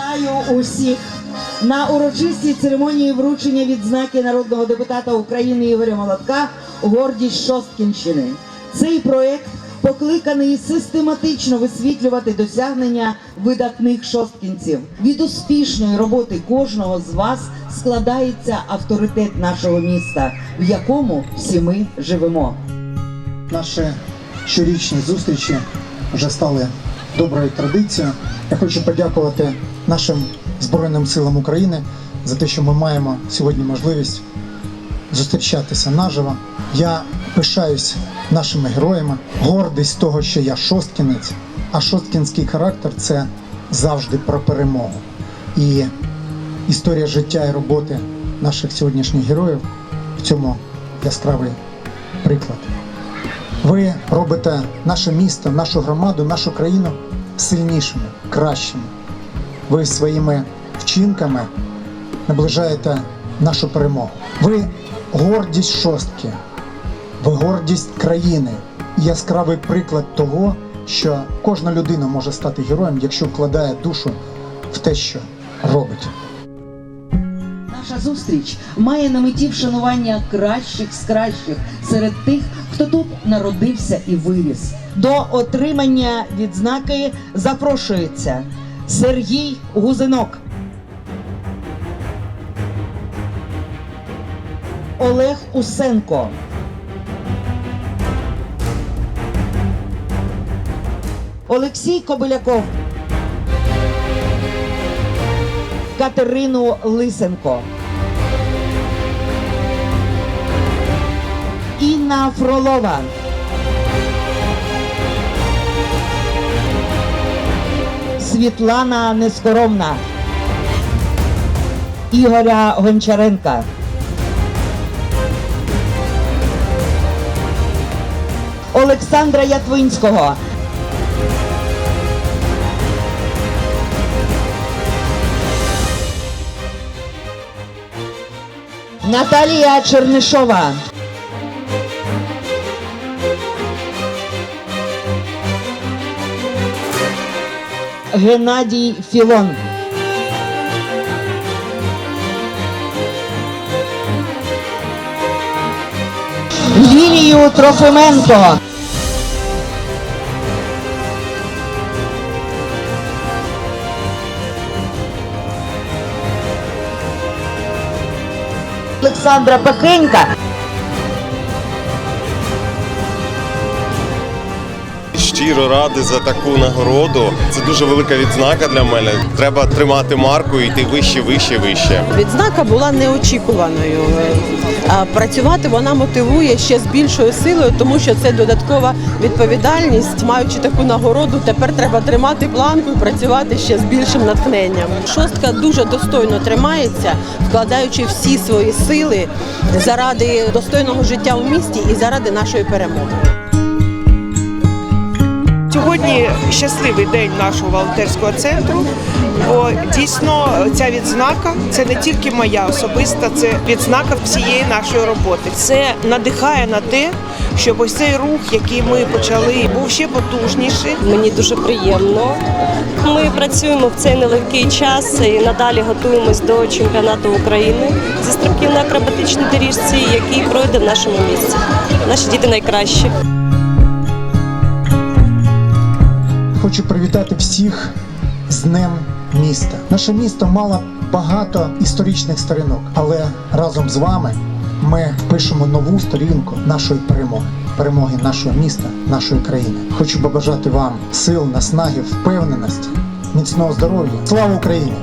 Вітаю усіх на урочистій церемонії вручення відзнаки народного депутата України Ігоря Молотка Гордість Шосткінщини. Цей проект покликаний систематично висвітлювати досягнення видатних шосткінців. Від успішної роботи кожного з вас складається авторитет нашого міста, в якому всі ми живемо. Наші щорічні зустрічі вже стали доброю традицією. Я хочу подякувати нашим Збройним силам України за те, що ми маємо сьогодні можливість зустрічатися наживо. Я пишаюсь нашими героями, гордість того, що я шосткінець, а шосткінський характер це завжди про перемогу. І історія життя і роботи наших сьогоднішніх героїв в цьому яскравий приклад. Ви робите наше місто, нашу громаду, нашу країну сильнішими, кращими. Ви своїми вчинками наближаєте нашу перемогу. Ви гордість шостки, ви гордість країни і яскравий приклад того, що кожна людина може стати героєм, якщо вкладає душу в те, що робить. Наша зустріч має на меті вшанування кращих з кращих серед тих, хто тут народився і виріс. До отримання відзнаки запрошується Сергій Гузинок. Олег Усенко. Олексій Кобиляков. Катерину Лисенко. Інна Фролова. Світлана Нескоромна. Ігоря Гончаренка. Олександра Ятвинського. Наталія Чернишова. Геннадій Філон. Лілію Трофименко. Олександра Пахенька. Щиро радий за таку нагороду. Це дуже велика відзнака для мене. Треба тримати марку і йти вище, вище, вище. Відзнака була неочікуваною. Працювати вона мотивує ще з більшою силою, тому що це додаткова відповідальність. Маючи таку нагороду, тепер треба тримати планку і працювати ще з більшим натхненням. Шостка дуже достойно тримається, вкладаючи всі свої сили заради достойного життя у місті і заради нашої перемоги. Сьогодні щасливий день нашого волонтерського центру, бо дійсно ця відзнака це не тільки моя особиста, це відзнака всієї нашої роботи. Це надихає на те, щоб ось цей рух, який ми почали, був ще потужніший. Мені дуже приємно. Ми працюємо в цей нелегкий час і надалі готуємось до чемпіонату України зі стрибків на акробатичній доріжці, який пройде в нашому місті. Наші діти найкращі. Хочу привітати всіх з Днем міста. Наше місто мало багато історичних сторінок, але разом з вами ми пишемо нову сторінку нашої перемоги, перемоги нашого міста, нашої країни. Хочу побажати вам сил, наснаги, впевненості, міцного здоров'я. Слава Україні!